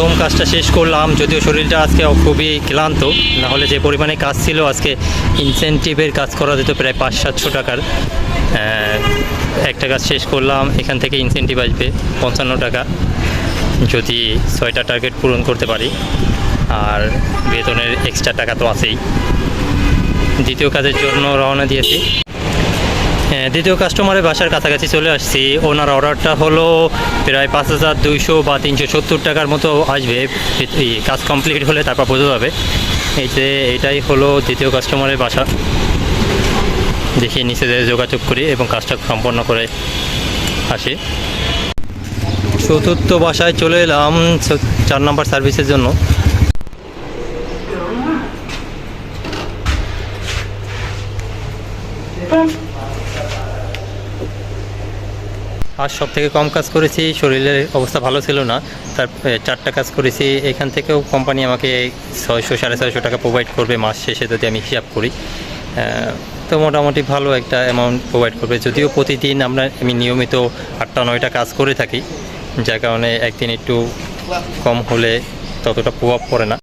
প্রথম কাজটা শেষ করলাম, যদিও শরীরটা আজকে খুবই ক্লান্ত। না হলে যে পরিমাণে কাজ ছিল, আজকে ইনসেন্টিভের কাজ করা যেত প্রায় পাঁচ সাতশো টাকার একটা কাজ শেষ করলাম, এখান থেকে ইনসেন্টিভ আসবে পঞ্চান্ন টাকা। যদি ছয়টা টার্গেট পূরণ করতে পারি, আর বেতনের এক্সট্রা টাকা তো আছেই। দ্বিতীয় কাজের জন্য রওনা দিয়েছি। দ্বিতীয় কাস্টমারের বাসার কাছাকাছি চলে আসছি। ওনার অর্ডারটা হলো প্রায় পাঁচ হাজার দুইশো বা তিনশো সত্তর টাকার মতো আসবে। কাজ কমপ্লিট হলে তারপর বোঝা যাবে। এই যে এটাই হলো দ্বিতীয় কাস্টমারের বাসা। দেখি নিচে যোগাযোগ করি এবং কাজটা সম্পন্ন করে আসি। চতুর্থ বাসায় চলে এলাম চার নম্বর সার্ভিসের জন্য। আর সব থেকে কম কাজ করেছি, শরীরের অবস্থা ভালো ছিল না। তার চারটা কাজ করেছি। এখান থেকেও কোম্পানি আমাকে ছয়শো, সাড়ে ছয়শো টাকা প্রোভাইড করবে মাস শেষে যদি আমি হিসাব করি। তো মোটামুটি ভালো একটা অ্যামাউন্ট প্রোভাইড করবে। যদিও প্রতিদিন আমরা, আমি নিয়মিত আটটা, নয়টা কাজ করে থাকি। যার কারণে একদিন একটু কম হলে ততটা প্রভাব পড়ে না।